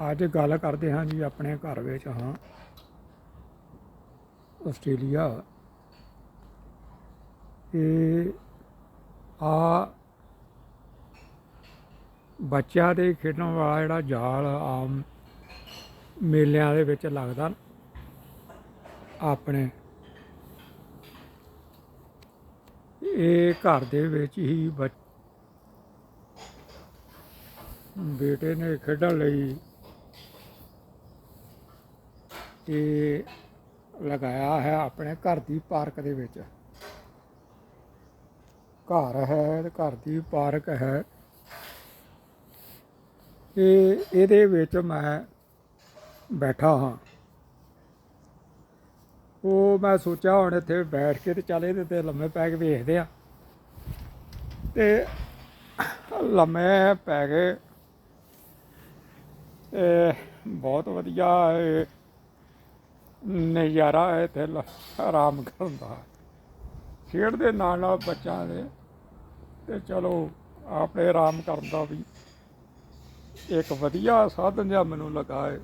ਅੱਜ ਗੱਲ ਕਰਦੇ ਹਾਂ ਜੀ ਆਪਣੇ ਘਰ ਵਿੱਚ, ਹਾਂ। ਆਸਟ੍ਰੇਲੀਆ। ਇਹ ਆ ਬੱਚਿਆਂ ਦੇ ਖੇਡਣ ਵਾਲਾ ਜਿਹੜਾ ਜਾਲ ਆਮ ਮੇਲਿਆਂ ਦੇ ਵਿੱਚ ਲੱਗਦਾ ਆਪਣੇ। ਇਹ ਘਰ ਦੇ ਵਿੱਚ ਹੀ ਬੇਟੇ ਨੇ ਖੇਡਣ ਲਈ ਇਹ ਲਗਾਇਆ ਹੈ ਆਪਣੇ ਘਰ ਦੀ ਪਾਰਕ ਦੇ ਵਿੱਚ। ਘਰ ਹੈ ਤੇ ਘਰ ਦੀ ਪਾਰਕ ਹੈ। ਇਹ ਇਹਦੇ ਵਿੱਚ ਮੈਂ ਬੈਠਾ ਹਾਂ। ਉਹ ਮੈਂ ਸੋਚਿਆ ਹੁਣ ਇੱਥੇ ਬੈਠ ਕੇ ਤੇ ਚੱਲ ਇਹਦੇ ਤੇ ਲੰਮੇ ਪੈ ਕੇ ਵੇਖਦੇ ਆ ਤੇ ਲੰਮੇ ਪੈ ਗਏ। ਇਹ ਬਹੁਤ ਵਧੀਆ ਨਜ਼ਾਰਾ ਹੈ ਇੱਥੇ ਲ- ਆਰਾਮ ਕਰਨ ਦਾ ਖੇਡ ਦੇ ਨਾਲ ਨਾਲ ਬੱਚਿਆਂ ਦੇ ਤੇ ਚਲੋ ਆਪਣੇ ਆਰਾਮ ਕਰਨ ਦਾ ਵੀ ਇੱਕ ਵਧੀਆ ਸਾਧਨ ਜਿਹਾ ਮੈਨੂੰ ਲੱਗਾ ਹੈ।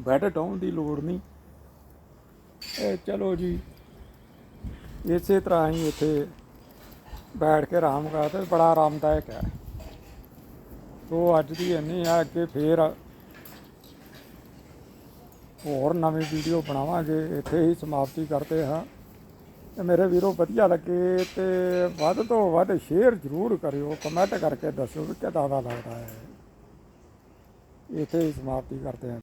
ਬੈੱਡ ਡਾਊਨ ਦੀ ਲੋੜ ਨਹੀਂ। ਇਹ ਚਲੋ ਜੀ, ਇਸੇ ਤਰ੍ਹਾਂ ਹੀ ਇੱਥੇ ਬੈਠ ਕੇ ਆਰਾਮ ਕਰਦੇ ਬੜਾ ਆਰਾਮਦਾਇਕ ਹੈ। ਉਹ ਅੱਜ ਦੀ ਇੰਨੀ ਆ ਅੱਗੇ ਫੇਰ ਹੋਰ ਨਵੀਂ ਵੀਡੀਓ ਬਣਾਵਾਂਗੇ, ਇੱਥੇ ਹੀ ਸਮਾਪਤੀ ਕਰਦੇ ਹਾਂ। ਤੇ ਮੇਰੇ ਵੀਰੋ, ਵਧੀਆ ਲੱਗੇ ਤੇ ਵੱਧ ਤੋਂ ਵੱਧ ਸ਼ੇਅਰ ਜ਼ਰੂਰ ਕਰਿਓ, ਕਮੈਂਟ ਕਰਕੇ ਦੱਸਿਓ ਕਿ ਕਿਦਾਂ ਦਾ ਲੱਗਦਾ ਹੈ। ਇੱਥੇ ਹੀ ਸਮਾਪਤੀ ਕਰਦੇ ਹਾਂ।